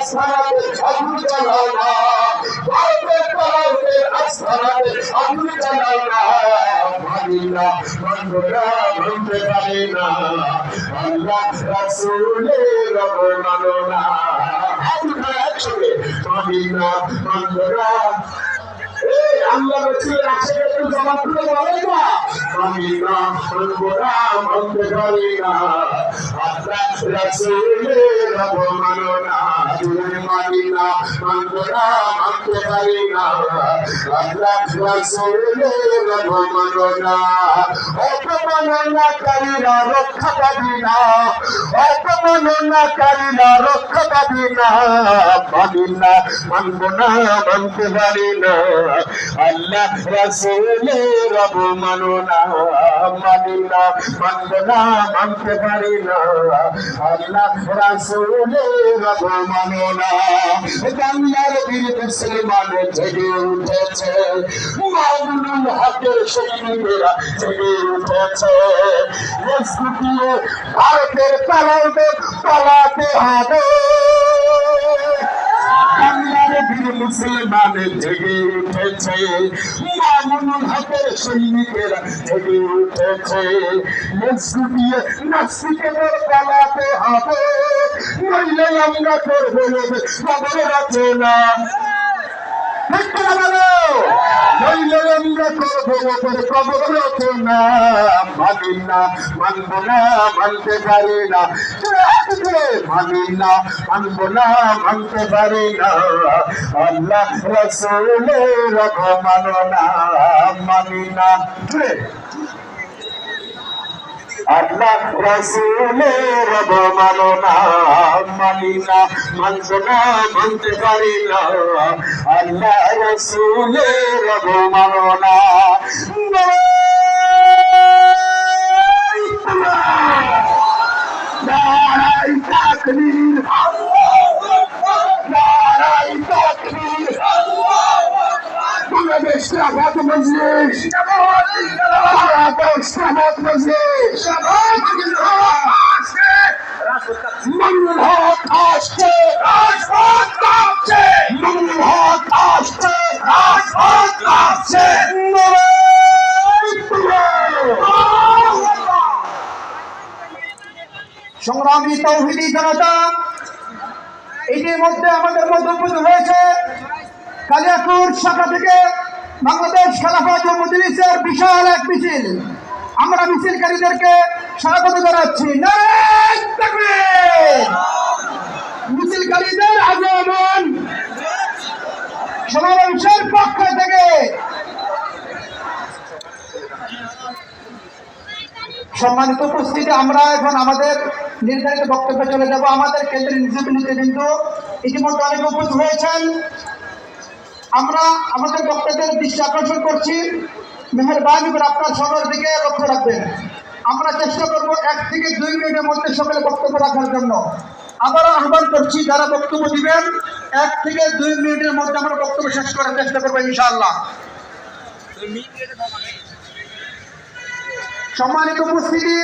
আসমানাতে আগুন জ্বালাও না ভারতের পালাতে আসমানাতে আগুন জ্বালাও না মানি না মানবরা মানতে পারে না আল্লাহ রাসূলের অবমাননা না আমরা একসঙ্গে না মানবরা রসুলের আশেপাশে একটু জমা করে বলে না আমি না মানবো না মানতে পারি না আল্লাহ রসুলের অবমাননা তুমি মানি না মানবো না মানতে পারি না আল্লাহ রসুলের অবমাননা অপমাননাকারীরা রক্ষা পাবি না রক্ষা পাবি না মানি না মানবো না মানতে পারি না আল্লাহ মানি না মানবো না মানতে পারি না আল্লাহ রাসূলের অবমাননা বাংলার বীর মুসলমান জেগে উঠেছে মামুনুল হকের সৈনিকেরা জেগে উঠেছে ভারতের পালাইতে পালাতে হবে বাংলার বীর মুসলমান জেগে উঠেছে মামুনুল হকের সৈনিকেরা জেগে উঠেছে। স্কুটিয়ে নাস্তিকের পালাতে হবে। নইলে আমরা করব বাবার রাখে না। ওপর কবর রচনা মানি না মানবো না মানতে পারি না মানি না মানবো না মানতে পারি না আল্লাহ রসুলের অবমাননা মানি না। আল্লাহ রসুলের অবমাননা মানি না মানব না মানতে পারি না রাজপথ কাঁপছে মঙ্গল হক আসছে রাজপথ কাঁপছে সংগ্রামী তৌহিদি জনতা, ইতিমধ্যে আমাদের মধ্যে হয়েছে কালিয়াকুর শাখা থেকে বাংলাদেশ খেলাফত মজলিসের বিশাল এক মিছিল। আমরা মিছিলকারীদেরকে স্বাগত জানাচ্ছি! মিছিলকারীদের আগমন সমাবেশের পক্ষ থেকে। সম্মানিত উপস্থিতি, আমরা এখন আমাদের নির্ধারিত বক্তব্যে চলে যাব। আমাদের কেন্দ্রের নিযুক্ত কিন্তু ইতিমধ্যে অনেক উপস্থিত হয়েছেন। আমরা আমাদের বক্তব্যের দৃষ্টি আকর্ষণ করছি। মেহরবানি করে আপনার সময়ের দিকে লক্ষ্য রাখবেন। আমরা চেষ্টা করব এক থেকে দুই মিনিটের মধ্যে সকলে বক্তব্য রাখার জন্য। আবারও আহ্বান করছি, যারা বক্তব্য দিবেন, এক থেকে দুই মিনিটের মধ্যে আমরা বক্তব্য শেষ করার চেষ্টা করব ইনশাআল্লাহ। সম্মানিত উপস্থিতি,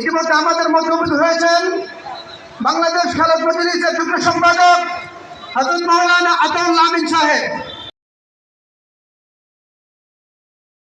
ইতিমধ্যে আমাদের মধ্যে হয়েছেন বাংলাদেশ খেলা প্রতিনিধির যুগ্ম সম্পাদক হাজর মাওলানা আতাউল আমিন সাহেব।